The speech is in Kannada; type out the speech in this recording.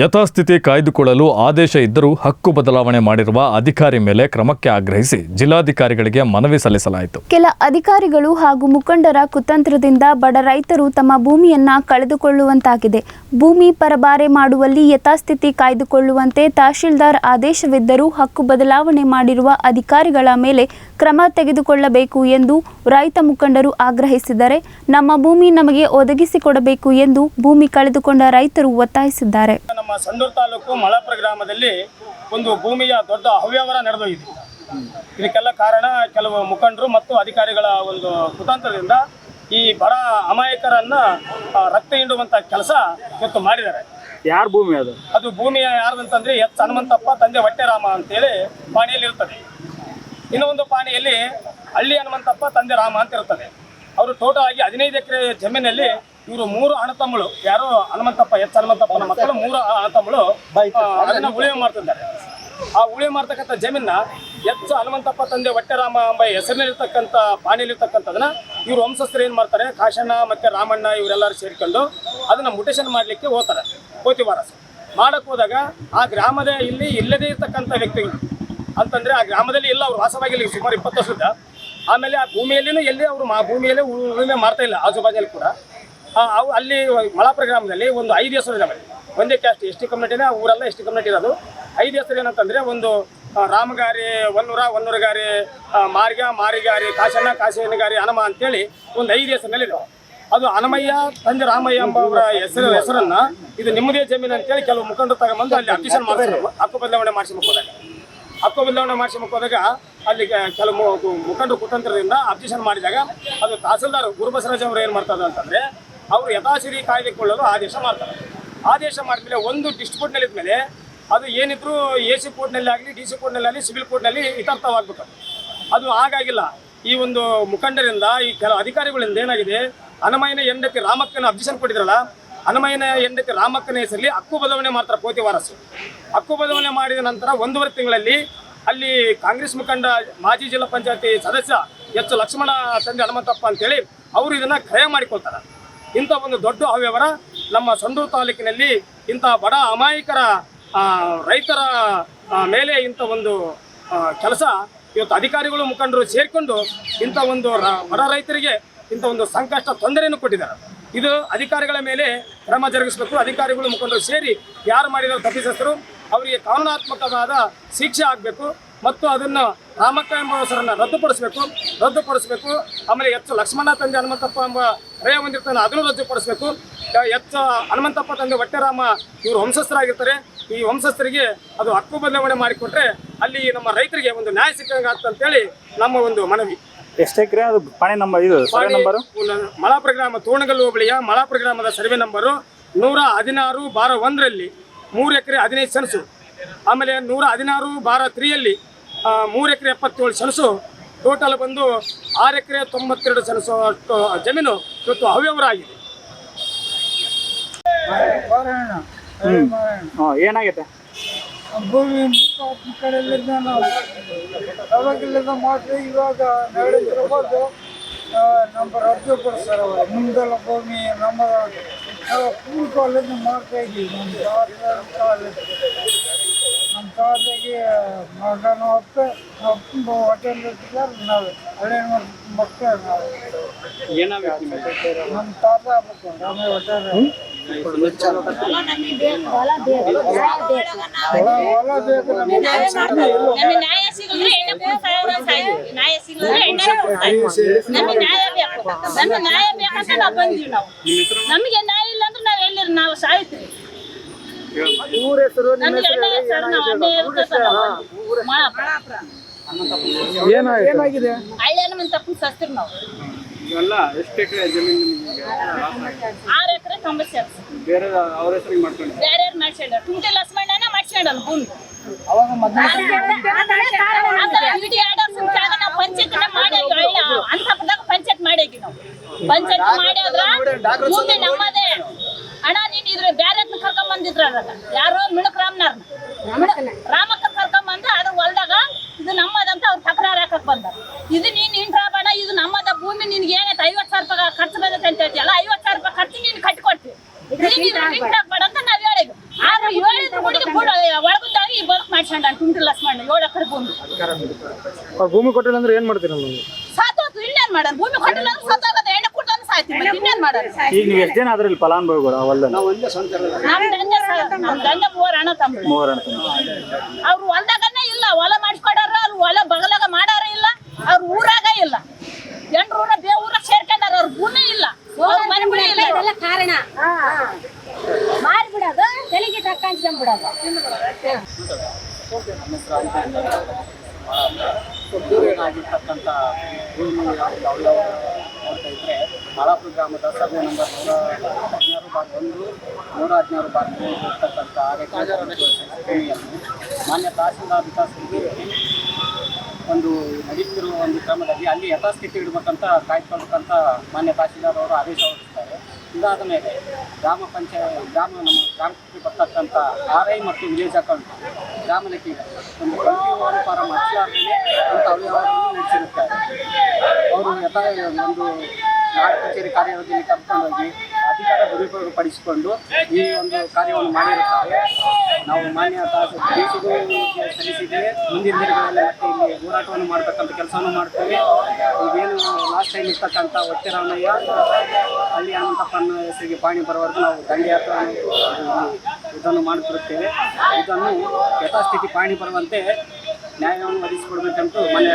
ಯಥಾಸ್ಥಿತಿ ಕಾಯ್ದುಕೊಳ್ಳಲು ಆದೇಶ ಇದ್ದರೂ ಹಕ್ಕು ಬದಲಾವಣೆ ಮಾಡಿರುವ ಅಧಿಕಾರಿ ಮೇಲೆ ಕ್ರಮಕ್ಕೆ ಆಗ್ರಹಿಸಿ ಜಿಲ್ಲಾಧಿಕಾರಿಗಳಿಗೆ ಮನವಿ ಸಲ್ಲಿಸಲಾಯಿತು. ಕೆಲ ಅಧಿಕಾರಿಗಳು ಹಾಗೂ ಮುಖಂಡರ ಕುತಂತ್ರದಿಂದ ಬಡ ರೈತರು ತಮ್ಮ ಭೂಮಿಯನ್ನ ಕಳೆದುಕೊಳ್ಳುವಂತಾಗಿದೆ. ಭೂಮಿ ಪರಬಾರೆ ಮಾಡುವಲ್ಲಿ ಯಥಾಸ್ಥಿತಿ ಕಾಯ್ದುಕೊಳ್ಳುವಂತೆ ತಹಶೀಲ್ದಾರ್ ಆದೇಶವಿದ್ದರೂ ಹಕ್ಕು ಬದಲಾವಣೆ ಮಾಡಿರುವ ಅಧಿಕಾರಿಗಳ ಮೇಲೆ ಕ್ರಮ ತೆಗೆದುಕೊಳ್ಳಬೇಕು ಎಂದು ರೈತ ಮುಖಂಡರು ಆಗ್ರಹಿಸಿದರೆ ನಮ್ಮ ಭೂಮಿ ನಮಗೆ ಒದಗಿಸಿಕೊಡಬೇಕು ಎಂದು ಭೂಮಿ ಕಳೆದುಕೊಂಡ ರೈತರು ಒತ್ತಾಯಿಸಿದ್ದಾರೆ. ನಮ್ಮ ಸಂದೂರು ತಾಲೂಕು ಮಳಾಪುರ ಗ್ರಾಮದಲ್ಲಿ ಒಂದು ಭೂಮಿಯ ದೊಡ್ಡ ಅವ್ಯವಹಾರ ನಡೆದೋಗಿದೆ ಇದಕ್ಕೆಲ್ಲ ಕಾರಣ ಕೆಲವು ಮುಖಂಡರು ಮತ್ತು ಅಧಿಕಾರಿಗಳ ಒಂದು ಕುತಂತ್ರದಿಂದ ಈ ಬಡ ಅಮಾಯಕರನ್ನ ರಕ್ತ ಹಿಂಡುವಂತ ಕೆಲಸ ಇವತ್ತು ಮಾಡಿದ್ದಾರೆ. ಯಾರ ಭೂಮಿ ಅದು? ಅದು ಭೂಮಿಯ ಯಾರ್ದಂತಂದ್ರೆ ಎಚ್ ಹನುಮಂತಪ್ಪ ತಂದೆ ಹೊಟ್ಟೆರಾಮ ಅಂತೇಳಿ ಪಾಣಿಯಲ್ಲಿ ಇರ್ತದೆ ಇನ್ನೊಂದು ಪಾಣಿಯಲ್ಲಿ ಹಳ್ಳಿ ಹನುಮಂತಪ್ಪ ತಂದೆ ರಾಮ ಅಂತ ಇರ್ತದೆ ಅವರು ಟೋಟಲ್ ಆಗಿ ಹದಿನೈದು ಎಕರೆ ಜಮೀನಲ್ಲಿ ಇವರು ಮೂರು ಅಣ್ಣತಮ್ಮಳು ಯಾರು ಹನುಮಂತಪ್ಪ ಎಚ್ ಹನುಮಂತಪ್ಪನ ಮಕ್ಕಳು ಮೂರು ಅಣತಮ್ಮಳು ಆ, ಅದನ್ನ ಉಳಿವೆ ಮಾಡ್ತಿದ್ದಾರೆ ಆ ಉಳಿವೆ ಮಾಡ್ತಕ್ಕಂಥ ಜಮೀನ ಎಚ್ ಹನುಮಂತಪ್ಪ ತಂದೆ ಹೊಟ್ಟೆರಾಮ ಎಂಬ ಹೆಸರಿನಲ್ಲಿರ್ತಕ್ಕಂಥ ಪಾಣಿಯಲ್ಲಿರ್ತಕ್ಕಂಥದನ್ನ ಇವರು ವಂಶಸ್ಥರು ಏನು ಮಾಡ್ತಾರೆ? ಕಾಶಣ್ಣ ಮತ್ತೆ ರಾಮಣ್ಣ ಇವರೆಲ್ಲರೂ ಸೇರಿಕೊಂಡು ಅದನ್ನ ಮುಟೇಶನ್ ಮಾಡಲಿಕ್ಕೆ ಹೋಗ್ತಾರೆ. ಕೋತಿವಾರ ಮಾಡಕ್ ಹೋದಾಗ ಆ ಗ್ರಾಮದ ಇಲ್ಲಿ ಇಲ್ಲದೇ ಇರ್ತಕ್ಕಂಥ ವ್ಯಕ್ತಿಗಳು. ಅಂತಂದ್ರೆ ಆ ಗ್ರಾಮದಲ್ಲಿ ಎಲ್ಲ ಅವರು ವಾಸವಾಗಿಲ್ಲ ಸುಮಾರು ಇಪ್ಪತ್ತು ವರ್ಷದ ಆಮೇಲೆ ಆ ಭೂಮಿಯಲ್ಲಿನೂ ಎಲ್ಲಿ ಅವರು ಮಾ ಭೂಮಿಯಲ್ಲೇ ಉಳು- ಉಳುಮೆ ಮಾಡ್ತಾ ಇಲ್ಲ ಆಜುಬಾಜಲ್ಲಿ ಕೂಡ. ಆ, ಅಲ್ಲಿ ಮಲಾಪುರ ಗ್ರಾಮದಲ್ಲಿ ಒಂದು ಐದು ಹೆಸರು ಇದಾವೆ. ಒಂದೇ ಕ್ಯಾಸ್ಟ್ ಎಸ್ ಟಿ ಕಮ್ಯುನಿಟಿನೇ ಊರೆಲ್ಲ ಎಸ್ ಟಿ ಕಮ್ಯುನಿಟಿ ಇರೋದು. ಐದು ಹೆಸರು ಏನಂತಂದ್ರೆ ಒಂದು ರಾಮಗಾರಿ, ಒನ್ನೂರ ಒನ್ನೂರ ಗಾರಿ ಮಾರ್ಗ, ಮಾರಿಗಾರಿ, ಕಾಶಣ್ಣ ಕಾಶಣ್ಣಗಾರಿ ಹನುಮ ಅಂತೇಳಿ ಒಂದು ಐದು ಹೆಸರಿನಲ್ಲಿ ಇದಾವೆ. ಅದು ಅನಮಯ್ಯ ತಂದೆ ರಾಮಯ್ಯ ಎಂಬವರ ಹೆಸರು, ಹೆಸರನ್ನ ಇದು ನಿಮ್ಮದೇ ಜಮೀನು ಅಂತೇಳಿ ಕೆಲವು ಮುಖಂಡರು ತಗೊಂಬಂದು ಅಲ್ಲಿ ಅಪ್ಲಿಕೇಶನ್ ಮಾಡಿದ್ರು ಹಕ್ಕು ಬದಲಾವಣೆ ಮಾಡಿಸಿ ಮುಕ್ಕೋದಾಗ. ಹಕ್ಕು ಬದಲಾವಣೆ ಮಾಡಿಸಿ ಹೋದಾಗ ಅಲ್ಲಿ ಕೆಲವು ಮುಖಂಡರು ಕುತಂತ್ರದಿಂದ ಅಬ್ಜೆಕ್ಷನ್ ಮಾಡಿದಾಗ ಅದು ತಹಸೀಲ್ದಾರ್ ಗುರುಬಸರಾಜ್ ಅವರು ಏನು ಮಾಡ್ತಾರೆ ಅಂತಂದ್ರೆ ಅವರು ಯಥಾಶಿರಿ ಕಾಯ್ದುಕೊಳ್ಳಲು ಆದೇಶ ಮಾಡ್ತಾರೆ. ಆದೇಶ ಮಾಡಿದ್ಮೇಲೆ ಒಂದು ಡಿಸ್ಟ್ರಿಬ್ಯೂಟ್ನಲ್ಲಿ ಇದ್ಮೇಲೆ ಅದು ಏನಿದ್ರು ಎ ಸಿ ಕೋರ್ಟ್ನಲ್ಲಿ ಆಗಲಿ, ಡಿ ಸಿ ಕೋರ್ಟ್ನಲ್ಲಿ ಆಗಲಿ, ಸಿವಿಲ್ ಕೋರ್ಟ್ನಲ್ಲಿ ಇತರ್ಥವಾಗಬೇಕು ಅದು ಹಾಗಾಗಿಲ್ಲ. ಈ ಒಂದು ಮುಖಂಡರಿಂದ, ಈ ಕೆಲವು ಅಧಿಕಾರಿಗಳಿಂದ ಏನಾಗಿದೆ, ಹನುಮಯ್ಯನ ಹೆಂಡತಿ ರಾಮಕ್ಕನ ಅಬ್ಜೆಕ್ಷನ್ ಕೊಟ್ಟಿದ್ರಲ್ಲ, ಹನುಮಯ್ಯನ ಹೆಂಡತಿ ರಾಮಕ್ಕನ ಹೆಸರಲ್ಲಿ ಹಕ್ಕು ಬದಲಾವಣೆ ಮಾಡ್ತಾರೆ ಕೋತಿ ವಾರಸು. ಹಕ್ಕು ಬದಲಾವಣೆ ಮಾಡಿದ ನಂತರ ಒಂದೂವರೆ ತಿಂಗಳಲ್ಲಿ ಅಲ್ಲಿ ಕಾಂಗ್ರೆಸ್ ಮುಖಂಡ, ಮಾಜಿ ಜಿಲ್ಲಾ ಪಂಚಾಯತಿ ಸದಸ್ಯ ಎಚ್ ಲಕ್ಷ್ಮಣ ತಂದೆ ಹನುಮಂತಪ್ಪ ಅಂತೇಳಿ ಅವರು ಇದನ್ನು ಕ್ರಯ ಮಾಡಿಕೊಳ್ತಾರೆ. ಇಂಥ ಒಂದು ದೊಡ್ಡ ಅವ್ಯವಹಾರ ನಮ್ಮ ಸಂಡೂರು ತಾಲೂಕಿನಲ್ಲಿ ಇಂಥ ಬಡ ಅಮಾಯಕರ ರೈತರ ಮೇಲೆ ಇಂಥ ಒಂದು ಕೆಲಸ ಇವತ್ತು ಅಧಿಕಾರಿಗಳು ಮುಖಂಡರು ಸೇರಿಕೊಂಡು ಇಂಥ ಒಂದು ಬಡ ರೈತರಿಗೆ ಇಂಥ ಒಂದು ಸಂಕಷ್ಟ ತೊಂದರೆಯನ್ನು ಕೊಟ್ಟಿದ್ದಾರೆ. ಇದು ಅಧಿಕಾರಿಗಳ ಮೇಲೆ ಕ್ರಮ ಜರುಗಿಸಬೇಕು. ಅಧಿಕಾರಿಗಳು ಮುಖಂಡರು ಸೇರಿ ಯಾರು ಮಾಡಿದ ತಪ್ಪಿಸರು ಅವರಿಗೆ ಕಾನೂನಾತ್ಮಕವಾದ ಶಿಕ್ಷೆ ಆಗಬೇಕು. ಮತ್ತು ಅದನ್ನು ರಾಮಕ್ಕ ಎಂಬ ಹೆಸರನ್ನು ರದ್ದುಪಡಿಸಬೇಕು ರದ್ದುಪಡಿಸಬೇಕು. ಆಮೇಲೆ ಎಚ್ ಲಕ್ಷ್ಮಣ ತಂದೆ ಹನುಮಂತಪ್ಪ ಎಂಬ ರಯ ಹೊಂದಿರ್ತಾನೆ ಅದನ್ನು ರದ್ದುಪಡಿಸಬೇಕು. ಎಚ್ ಹನುಮಂತಪ್ಪ ತಂದೆ ಹೊಟ್ಟೆರಾಮ ಇವರು ವಂಶಸ್ಥರಾಗಿರ್ತಾರೆ. ಈ ವಂಶಸ್ಥರಿಗೆ ಅದು ಹಕ್ಕು ಬದಲಾವಣೆ ಮಾಡಿಕೊಟ್ರೆ ಅಲ್ಲಿ ನಮ್ಮ ರೈತರಿಗೆ ಒಂದು ನ್ಯಾಯ ಸಿಕ್ಕಂಗೆ ಅಂತೇಳಿ ನಮ್ಮ ಒಂದು ಮನವಿ. ಎಷ್ಟು ಎಕರೆ? ಅದು ಪಾಣಿ ನಂಬರ್ ಇದು ನಂಬರು? ಮಲಾಪುರ ಗ್ರಾಮ ತೋಣಗಲ್ಲು ಹೋಬಳಿಯ ಮಲಾಪುರ ಗ್ರಾಮದ ಸರ್ವೆ ನಂಬರು. ನೂರ ಹದಿನಾರು ಬಾರ ಒಂದರಲ್ಲಿ ಮೂರು ಎಕರೆ ಹದಿನೈದು ಸೆಣಸು. ಆಮೇಲೆ ನೂರ ಹದಿನಾರು ಬಾರ ತ್ರೀಯಲ್ಲಿ ಮೂರು ಎಕರೆ ಎಪ್ಪತ್ತೇಳು ಸೆಣಸು ಟೋಟಲ್ ಬಂದು ಆರು ಎಕರೆ ತೊಂಬತ್ತೆರಡು ಸೆಣಸು ಅಷ್ಟು ಜಮೀನು ಇವತ್ತು ಹಾಂ ಏನಾಗೈತೆ? ಭೂಮಿ ಮುಖ ಕಡೆಯಲ್ಲಿದ್ದ ನಾವು ಅವಾಗಿಲ್ಲದ ಮಾತ್ರ ಇವಾಗ ನಡೆದಿರ್ಬೋದು ನಮ್ಮ ರದ್ದುಪಡಿಸ್ತಾರೆ ಅವರು ಮುಂದೆಲ್ಲ ಭೂಮಿ ನಮ್ಮ ನಾವು ಕಾಲೇಜು ಕಾಲೇಜ್ ಮಾಡ್ತಾ ಇದ್ದೀವಿ ನಮ್ಮ ತಾತ ಕಾಲೇಜ್ ನಮ್ಮ ತಾತಗೆ ಮಗನ ಹೊತ್ತು ಅಪ್ಪ ಹೋಟೆಲ್ ಇರ್ತಿದ್ದಾರೆ ನಾವು ಹಳೆ ಮಕ್ಕಳು ನಾವು ನಮ್ಮ ತಾತ ಆಗ್ಬೇಕು ರಾಮೇ ಹೋಟೆಲ್ ಹೊಲ ಬೇಕು ನಮಗೆ ನಮಗೆ ನ್ಯಾಯ ಸಿಗಂದ್ರೆ ಎಣ್ಣೆ ಕೂಡ ಸಾವಿರ ಸಾಯ್ತೀವಿ ನ್ಯಾಯ ಸಿಗಂದ್ರೆ ಎಣ್ಣೆ ಕೂಡ ಸಾಯ್ತೀವಿ ನಮಗೆ ನ್ಯಾಯ ಬೇಕು. ನಮಗೆ ನ್ಯಾಯ ಬೇಕಂತ ನಾವು ಬಂದೀವಿ ನಾವು. ನಮಗೆ ನ್ಯಾಯ ಇಲ್ಲ ಅಂದ್ರೆ ನಾವು ಎಲ್ಲಿ ನಾವು ಸಾಯ್ತೀವಿ ನಾವು ಅಣ್ಣೆ ಸರ್ ಏನಾಗಿದೆ? ಸಸ್ತಿರ್ ನಾವು. ಇವೆಲ್ಲ ಎಷ್ಟು ಎಕರೆ ಜಮೀನು ನಿಮಗೆ? ಆರು ಎಕರೆ ತೊಂಬತ್ತು ಸೇರ್ಸ್ ಬೇರೆ ಅವ್ರ ಹೆಸರಿಗೆ ಮಾಡ್ಕೊಂಡು ಬೇರೆ ಯಾರು ಭೂಮಿ ಅವಾಗ ಪಂಚಾಯತ್ ಮಾಡ್ಯಾಗಿ ನಾವು. ಪಂಚಾಯತ್ ಮಾಡ್ಯಾದ್ರ ಭೂಮಿ ನಮ್ಮದೇ. ಅಣ್ಣ ನೀನ್ ಇದ್ರ ಬಂದಿದ್ರ ಯಾರು ಮಿಣಕ್ ರಾಮನಾರ್ನ ರಾಮಕ್ಕ ಕರ್ಕೊಂಡ್ ಬಂದ ಅದ್ರ ಹೊಲ್ದಾಗ ಇದು ನಮ್ಮದಂತ ಅವ್ರು ತಕರಾರು ಹಾಕಕ್ ಬಂದ ಇದು ನೀನ್ ಇಂಟ್ರಾ ಬೇಡ ಇದು ನಮ್ಮದ ಭೂಮಿ ನಿನ್ಗೆ ಏನೈತೆ ಐವತ್ ಸಾವಿರ ರೂಪಾಯಿ ಖರ್ಚು ಬಂದೈತೆ ಅಂತ ಹೇಳ್ತೀಯಲ್ಲ ಐವತ್ ಸಾವಿರ ರೂಪಾಯಿ ಖರ್ಚು ನೀನ್ ಕಟ್ಕೊಡ್ತೀವಿ ಬೇಡ ಅಂತ ನಾವ್ ಹೇಳಿದ್ವಿ. ಆದ್ರೆ ಮಾಡ್ಸ್ಕೊಂಡ ತುಂಟಿ ಲಸ್ಮಣ್ಣ ಏಳು ಎಕರೆ ಭೂಮಿ. ಭೂಮಿ ಕೊಟ್ಟಿಲ್ಲ ಅಂದ್ರೆ ಏನ್ ಮಾಡ್ತೀರ ನೀವು? ಇಲ್ಲ ಇನ್ನೇನ್ ಮಾಡೋಣ ಭೂಮಿ ಕೊಟ್ಟಿಲ್ಲ ಅಂದ್ರೆ ಕುಡ್ತಾನೆ ಸಾಯ್ತೀವಿ ಮತ್ತೆ ಇನ್ನೇನ್ ಮಾಡೋದು? ಈಗ ನೀವು ಎಷ್ಟು ಜನ ಅದ್ರಲ್ಲಿ ಫಲಾನುಭವಿಗಳು ನಮ್ ನಮ್ ದಂಗೆ ಮೂವರು ಅಣ್ಣ ತಮ್ಮ ಮೂವರ ಅಂತ ಅವ್ರು ಹೊಲ್ದಾಗನೇ ಇಲ್ಲ ಹೊಲ ಮಾಡಿಸ್ಕೊಡಾರ ಅವ್ರು ಹೊಲ ಬಗಲಾಗ ಮಾಡಾರ ಇಲ್ಲ ಅವ್ರ ಊರಾಗ ಇಲ್ಲ. ಜನರು ಊರ ಬೇ ಊರಾಗ ಸೇರ್ಕೊಂಡಾರ ಅವ್ರ ಗುಣ ಇಲ್ಲ. ಅವ್ರ ಮನೆ ಇಲ್ಲ. ಇದೆಲ್ಲ ಕಾರಣ. ಮಾರಿ ಬಿಡೋದು ತೆಲಿಗೆ ತಕ್ಕಂಚ್ಕೊಂಡ್ಬಿಡೋದು ಆಗಿರ್ತಕ್ಕಂಥ ಭೂಮಿ ಯಾವ್ಯಾವ ನೋಡ್ತಾ ಇದ್ರೆ ಮಾಲಾಪುರ ಗ್ರಾಮದ ಸಭೆ ನಂಬರ್ ನೂರ ಹದಿನಾರು ಬಾರ್ ಒಂದು, ನೂರ ಹದಿನಾರು ಬಾರ್ ಇರ್ತಕ್ಕಂಥ ಭೂಮಿಯನ್ನು ಮಾನ್ಯ ತಹಸೀಲ್ದಾರ್ ವಿಕಾಸ್ ಒಂದು ನಡೀತಿರುವ ಒಂದು ಕ್ರಮದಲ್ಲಿ ಅಲ್ಲಿ ಯಥಾಸ್ಥಿತಿ ಇಡಬೇಕಂತ ಕಾಯ್ದುಕೊಳ್ಬೇಕಂತ ಮಾನ್ಯ ತಹಸೀಲ್ದಾರ್ ಅವರು ಆದೇಶ ಹೊರಡಿಸ್ತಾರೆ ಇದಾದ ಮೇಲೆ ಗ್ರಾಮ ಪಂಚಾಯತ್, ಗ್ರಾಮ ನಮ್ಮ ಗ್ರಾಮಕ್ಕೆ ಬರ್ತಕ್ಕಂಥ ಆರ್ ಐ ಮತ್ತು ವಿಲೇಜ್ ಅಕೌಂಟ್, ಗ್ರಾಮ ಲೆಕ್ಕಿಗ ಒಂದು ಟ್ವೆಂಟಿ ಫಾರ ಮಾಡಿಸಲಾರ್ದೇ ಅಂತ ಅವ್ಯವಹಾರವನ್ನು ನಡೆಸಿರುತ್ತಾರೆ. ಅವರು ಯಥಾ ಒಂದು ನಾಡ ಕಚೇರಿ ಕಾರ್ಯಾಲಯದಲ್ಲಿ ಕರ್ಕೊಂಡೋಗಿ ಅಧಿಕಾರ ದುರುಪಯೋಗಪಡಿಸಿಕೊಂಡು ಈ ಒಂದು ಕಾರ್ಯವನ್ನು ಮಾಡಿರುತ್ತಾರೆ. ನಾವು ಮಾನ್ಯ ತಾಸಿಗೂ ಸಲ್ಲಿಸಿದ್ದೇವೆ ಮುಂದಿನ ದಿನಗಳಲ್ಲಿ ಮತ್ತೆ ಇಲ್ಲಿ ಹೋರಾಟವನ್ನು ಮಾಡತಕ್ಕಂಥ ಕೆಲಸವನ್ನು ಮಾಡ್ತೇವೆ. ಈಗೇನು ಲಾಸ್ಟ್ ಟೈಮ್ ಇರ್ತಕ್ಕಂಥ ಒತ್ತಿರಾಮಯ್ಯ ಅಲ್ಲಿ ಅನಂತಪ್ಪನ ಹೆಸರಿಗೆ ಪಾಣಿ ಬರುವವರೆಗೂ ನಾವು ದಂಡಯಾತ್ರೆಯನ್ನು ಇದನ್ನು ಮಾಡುತ್ತಿರುತ್ತೇವೆ. ಇದನ್ನು ಯಥಾಸ್ಥಿತಿ ಪಾಣಿ ಬರುವಂತೆ ನ್ಯಾಯವನ್ನು ಒದಗಿಸಿಕೊಡ್ಬೇಕಂತೂ ಮನೆ